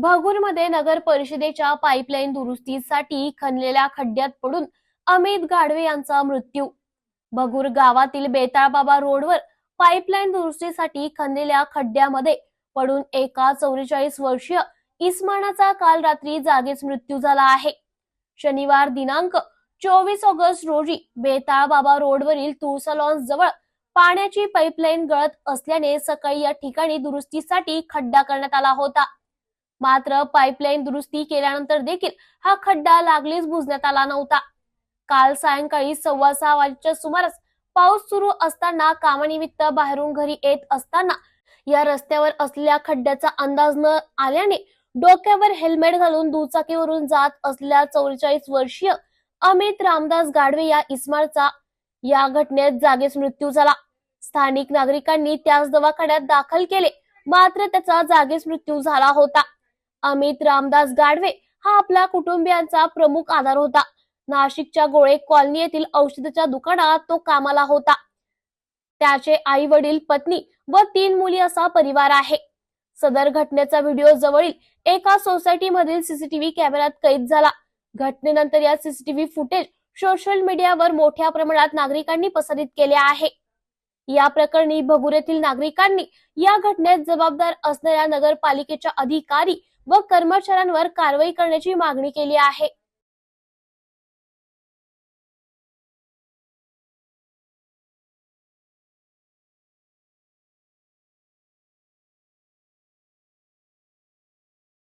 भगूरमध्ये नगर परिषदेच्या पाईपलाईन दुरुस्तीसाठी खणलेल्या खड्ड्यात पडून अमित गाडवे यांचा मृत्यू. भगूर गावातील बेताळबाबा रोडवर पाईपलाईन दुरुस्तीसाठी खणलेल्या खड्ड्यामध्ये पडून एका चौवेचाळीस वर्षीय इस्मानाचा काल रात्री जागीच मृत्यू झाला आहे. शनिवार दिनांक चोवीस ऑगस्ट रोजी बेताळबाबा रोडवरील तुळसा लॉन्स जवळ पाण्याची पाईपलाईन गळत असल्याने सकाळी या ठिकाणी दुरुस्तीसाठी खड्डा करण्यात आला होता. मात्र पाईपलाईन दुरुस्ती केल्यानंतर देखील हा खड्डा लागलीच बुजण्यात आला नव्हता. काल सायंकाळी सव्वा सहा वाजेच्या सुमारास पाऊस सुरू असताना कामानिमित्त बाहेरून घरी येत असताना या रस्त्यावर असलेल्या खड्ड्याचा अंदाज न आल्याने डोक्यावर हेल्मेट घालून दुचाकीवरून जात असलेल्या चौवेचाळीस वर्षीय अमित रामदास गाडवे या इस्मारचा या घटनेत जागीच मृत्यू झाला. स्थानिक नागरिकांनी त्याच दवाखान्यात दाखल केले. मात्र त्याचा जागीच मृत्यू झाला होता. अमित रामदास गाडवे हा आपल्या कुटुंबियांचा प्रमुख आधार होता. नाशिकच्या गोळे कॉलनी येथील औषधाच्या दुकानात तो कामाला होता. त्याचे आई वडील पत्नी व तीन मुली असा परिवार आहे. सदर घटनेचा व्हिडिओ जवळील एका सोसायटी मधील सीसीटीव्ही कॅमेऱ्यात कैद झाला. घटनेनंतर या सीसीटीव्ही फुटेज सोशल मीडियावर मोठ्या प्रमाणात नागरिकांनी प्रसारित केले आहे. या प्रकरणी भगुरेतील येथील नागरिकांनी या घटनेत जबाबदार असणाऱ्या नगरपालिकेच्या अधिकारी व कर्मचाऱ्यांवर कारवाई करण्याची मागणी केली आहे.